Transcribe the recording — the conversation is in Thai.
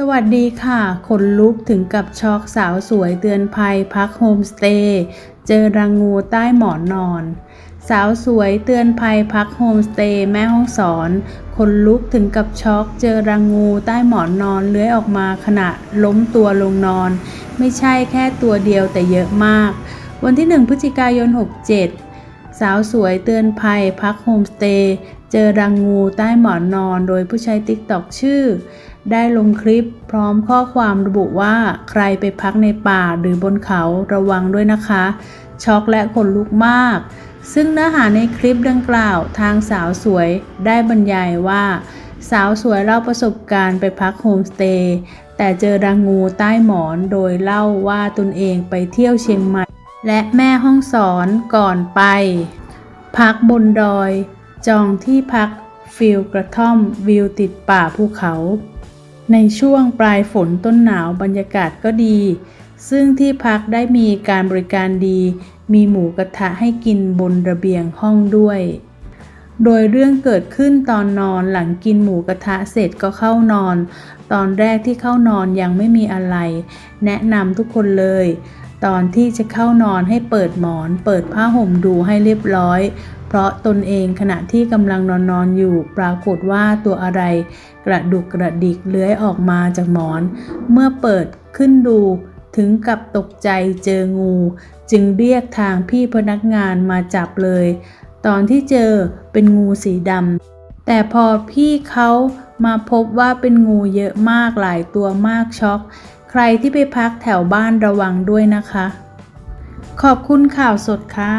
สวัสดีค่ะขนลุกถึงกับช็อกสาวสวยเตือนภัยพักโฮมสเตย์เจอรังงูใต้หมอนนอน สาวสวยเตือนภัยพักโฮมสเตย์แม่ห้องสอนขนลุกถึงกับช็อกเจอรังงูใต้หมอนนอนเลื้อยออกมาขณะล้มตัวลงนอน ไม่ใช่แค่ตัวเดียวแต่เยอะมาก วันที่ 1 พฤศจิกายน 67 สาวสวยเตือนภัยพักโฮมสเตย์เจอรังงูใต้หมอนนอน โดยผู้ใช้ติ๊กต็อกชื่อ ได้ลงคลิปพร้อมข้อความระบุว่าใครไปพักในป่าหรือบนเขาระวังด้วยนะคะ ช็อกและขนลุกมาก ซึ่งเนื้อหาในคลิปดังกล่าวทางสาวสวยได้บรรยายว่า สาวสวยเล่าประสบการณ์ไปพักโฮมสเตย์แต่เจอรังงูใต้หมอนโดยเล่าว่าตนเองไปเที่ยวเชียงใหม่ และแม่ห้องสอนก่อนไป พักบนดอย จองที่พักฟิลกระท่อมวิวติดป่าภูเขา ในช่วงปลายฝนต้นหนาวบรรยากาศก็ดี ซึ่งที่พักได้มีการบริการดี มีหมูกระทะให้กินบนระเบียงห้องด้วย โดยเรื่องเกิดขึ้นตอนนอนหลังกินหมูกระทะเสร็จก็เข้านอน ตอนแรกที่เข้านอนยังไม่มีอะไร แนะนำทุกคนเลย ตอนที่จะเข้านอนให้เปิดหมอน เปิดผ้าห่มดูให้เรียบร้อย เพราะตนเองขณะที่กำลังนอนนอนอยู่ ปรากฏว่าตัวอะไร กระดุกกระดิกเลื้อยออกมาจากหมอน เมื่อเปิดขึ้นดูถึงกับตกใจเจองู จึงเรียกทางพี่พนักงานมาจับเลย ตอนที่เจอเป็นงูสีดำแต่พอพี่เขามาพบว่าเป็นงูเยอะมากหลายตัวมากช็อก ใครที่ไปพักแถวบ้านระวังด้วยนะคะ ขอบคุณข่าวสดค่ะ